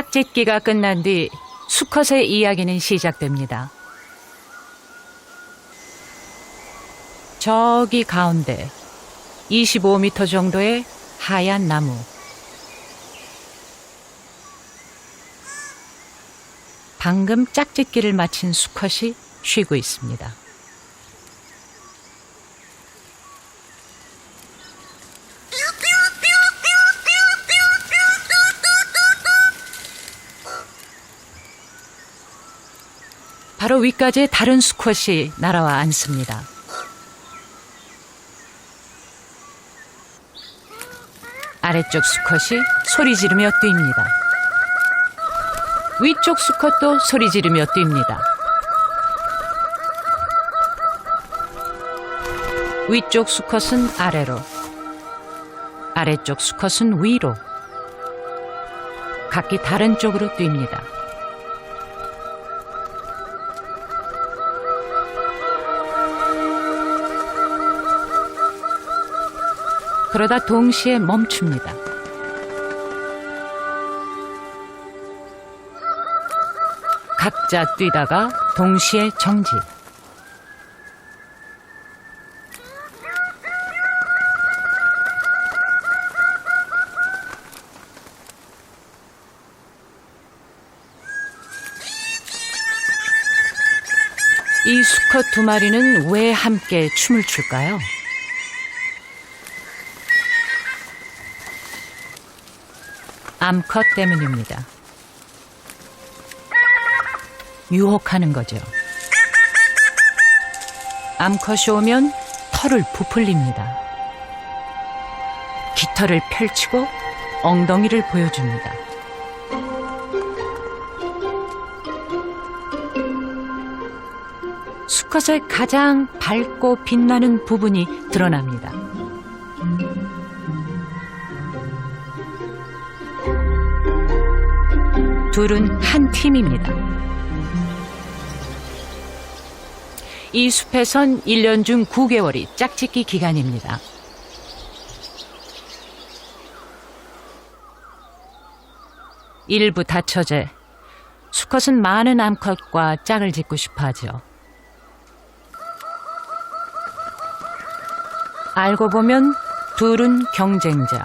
짝짓기가 끝난 뒤 수컷의 이야기는 시작됩니다. 저기 가운데 25m 정도의 하얀 나무. 방금 짝짓기를 마친 수컷이 쉬고 있습니다. 바로 위까지 다른 수컷이 날아와 앉습니다. 아래쪽 수컷이 소리 지르며 뜁니다. 위쪽 수컷도 소리 지르며 뜁니다. 위쪽 수컷은 아래로, 아래쪽 수컷은 위로, 각기 다른 쪽으로 뜁니다. 그러다 동시에 멈춥니다. 각자 뛰다가 동시에 정지. 이 수컷 두 마리는 왜 함께 춤을 출까요? 암컷 때문입니다. 유혹하는 거죠. 암컷이 오면 털을 부풀립니다. 깃털을 펼치고 엉덩이를 보여줍니다. 수컷의 가장 밝고 빛나는 부분이 드러납니다. 둘은 한 팀입니다. 이 숲에선 1년 중 9개월이 짝짓기 기간입니다. 일부 다처제, 수컷은 많은 암컷과 짝을 짓고 싶어 하죠. 알고 보면 둘은 경쟁자.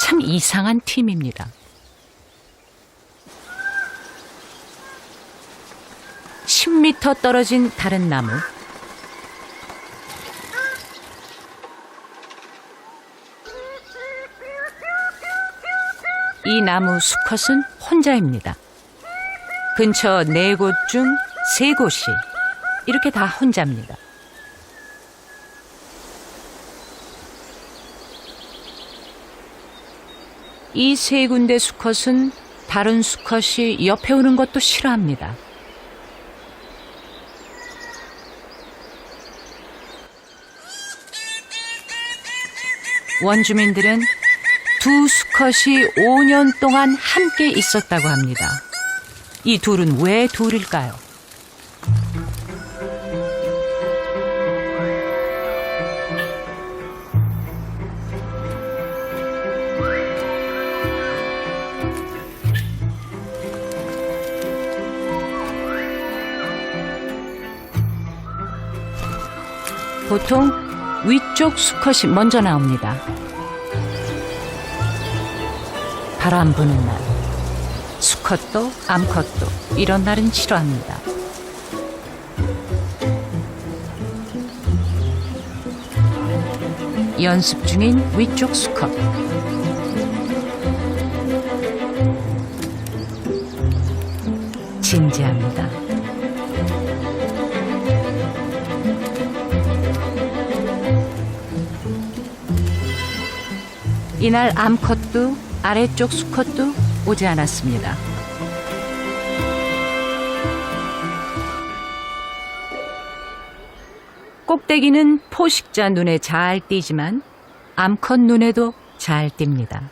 참 이상한 팀입니다. 10m 떨어진 다른 나무. 이 나무 수컷은 혼자입니다. 근처 네 곳 중 세 곳이 이렇게 다 혼자입니다. 이 세 군데 수컷은 다른 수컷이 옆에 오는 것도 싫어합니다. 원주민들은 두 수컷이 5년 동안 함께 있었다고 합니다. 이 둘은 왜 둘일까요? 보통 위쪽 수컷이 먼저 나옵니다. 바람 부는 날, 수컷도 암컷도 이런 날은 싫어합니다. 연습 중인 위쪽 수컷. 진지합니다. 이날 암컷도 아래쪽 수컷도 오지 않았습니다. 꼭대기는 포식자 눈에 잘 띄지만 암컷 눈에도 잘 띕니다.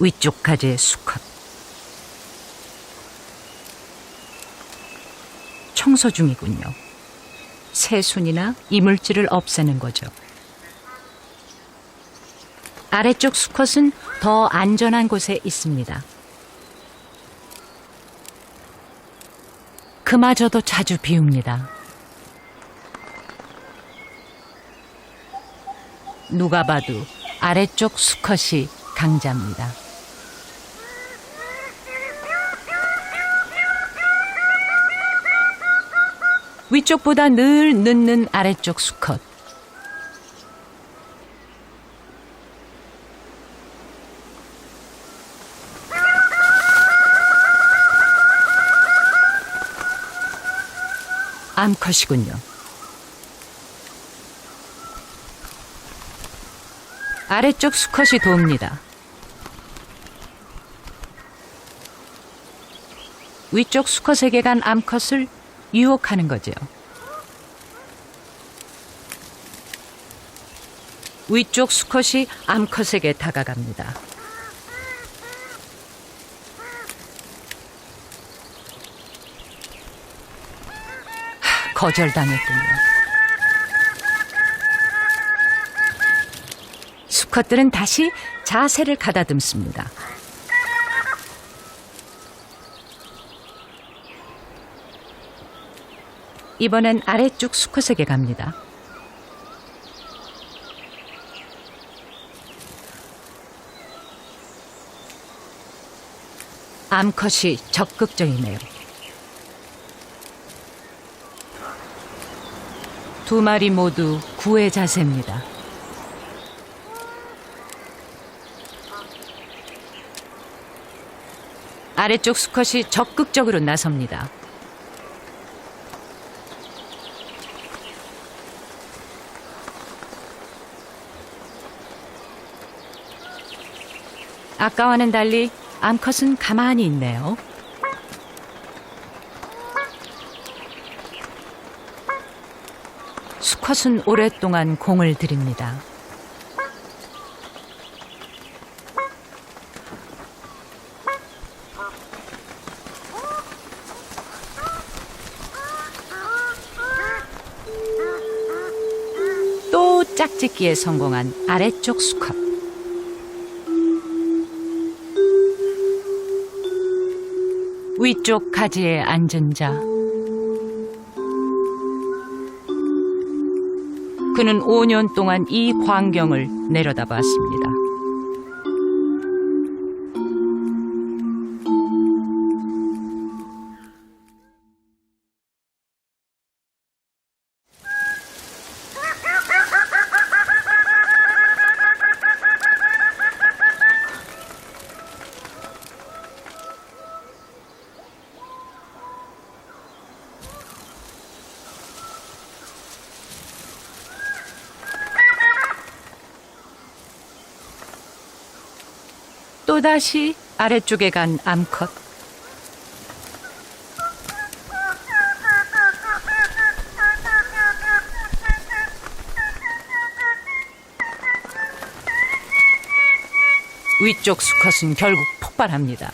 위쪽 가지의 수컷. 청소 중이군요. 새순이나 이물질을 없애는 거죠. 아래쪽 수컷은 더 안전한 곳에 있습니다. 그마저도 자주 비웁니다. 누가 봐도 아래쪽 수컷이 강자입니다. 위쪽보다 늘 늦는 아래쪽 수컷. 암컷이군요. 아래쪽 수컷이 돕니다. 위쪽 수컷에게 간 암컷을 유혹하는 거죠. 위쪽 수컷이 암컷에게 다가갑니다. 거절당했군요. 수컷들은 다시 자세를 가다듬습니다. 이번엔 아래쪽 수컷에게 갑니다. 암컷이 적극적이네요. 두 마리 모두 구애 자세입니다. 아래쪽 수컷이 적극적으로 나섭니다. 아까와는 달리 암컷은 가만히 있네요. 수컷은 오랫동안 공을 들입니다. 또 짝짓기에 성공한 아래쪽 수컷. 위쪽 가지에 앉은 자. 그는 5년 동안 이 광경을 내려다봤습니다. 또다시 아래쪽에 간 암컷. 위쪽 수컷은 결국 폭발합니다.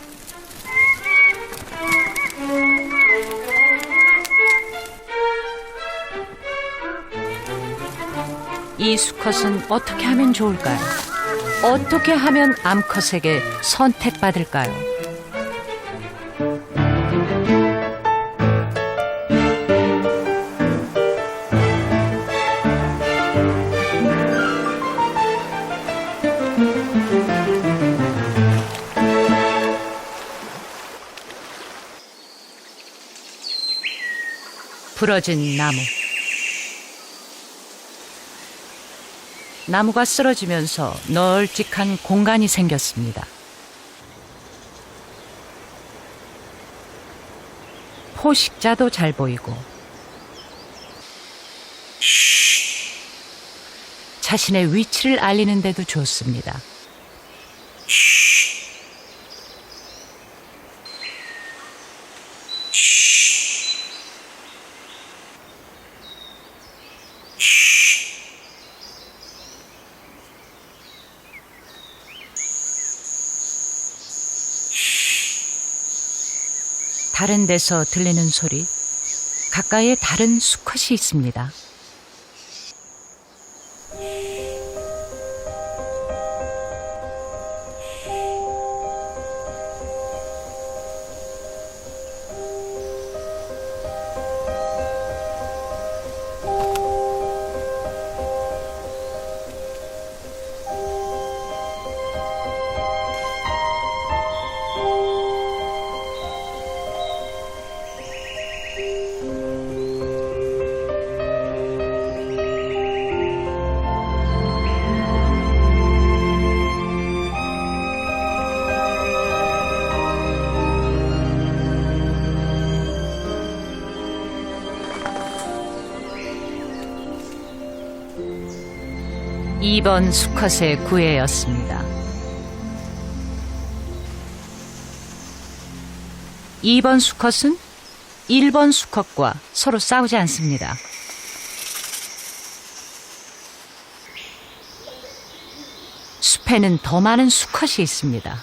이 수컷은 어떻게 하면 좋을까요? 어떻게 하면 암컷에게 선택받을까요? 부러진 나무. 나무가 쓰러지면서 널찍한 공간이 생겼습니다. 포식자도 잘 보이고 자신의 위치를 알리는 데도 좋습니다. 다른 데서 들리는 소리, 가까이에 다른 수컷이 있습니다. 2번 수컷의 구애였습니다. 2번 수컷은 1번 수컷과 서로 싸우지 않습니다. 숲에는 더 많은 수컷이 있습니다.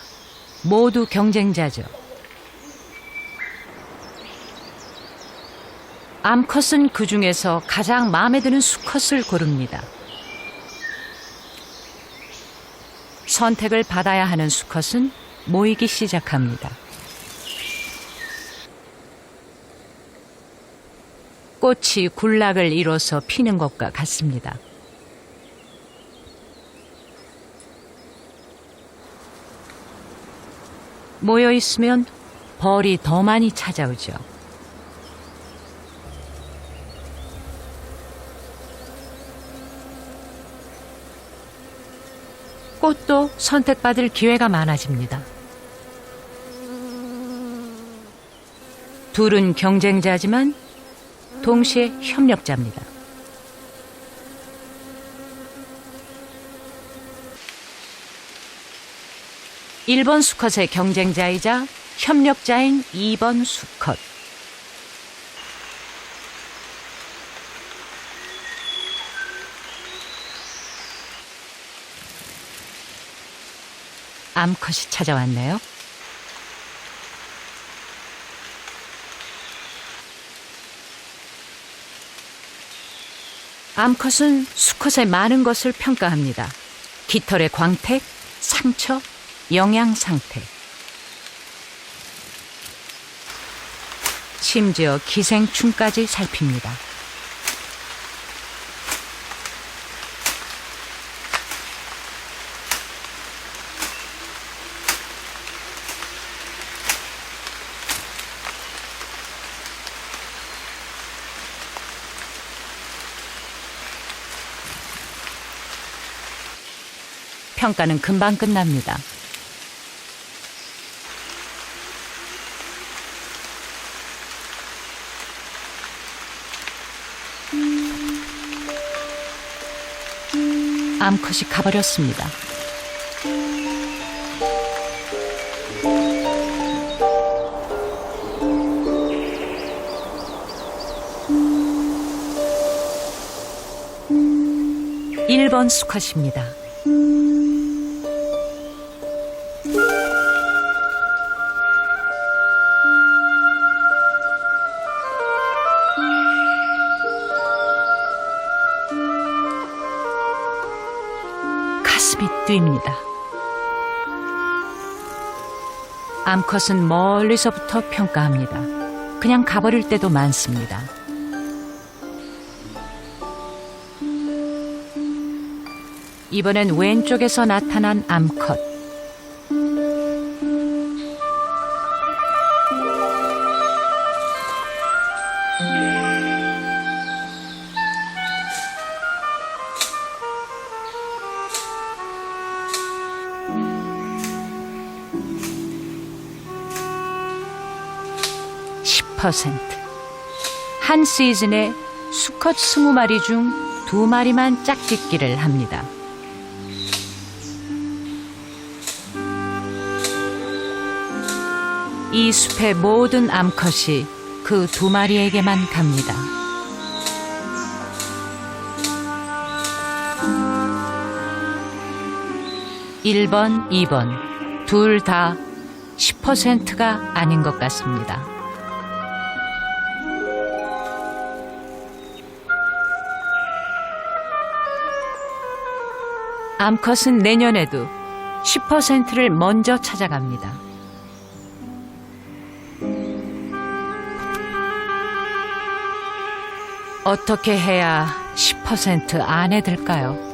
모두 경쟁자죠. 암컷은 그 중에서 가장 마음에 드는 수컷을 고릅니다. 선택을 받아야 하는 수컷은 모이기 시작합니다. 꽃이 군락을 이뤄서 피는 것과 같습니다. 모여 있으면 벌이 더 많이 찾아오죠. 꽃도 선택받을 기회가 많아집니다. 둘은 경쟁자지만 동시에 협력자입니다. 일번 수컷의 경쟁자이자 협력자인 2번 수컷. 암컷이 찾아왔네요. 암컷은 수컷의 많은 것을 평가합니다. 깃털의 광택, 상처, 영양 상태. 심지어 기생충까지 살핍니다. 평가는 금방 끝납니다. 암컷이 가버렸습니다. 일번 수컷입니다. 가슴이 뛰입니다. 암컷은 멀리서부터 평가합니다. 그냥 가버릴 때도 많습니다. 이번엔 왼쪽에서 나타난 암컷. 한 시즌에 수컷 20마리 중 두 마리만 짝짓기를 합니다. 이 숲의 모든 암컷이 그 두 마리에게만 갑니다. 일번이번 둘 다 10%가 아닌 것 같습니다. 암컷은 내년에도 10%를 먼저 찾아갑니다. 어떻게 해야 10% 안에 들까요?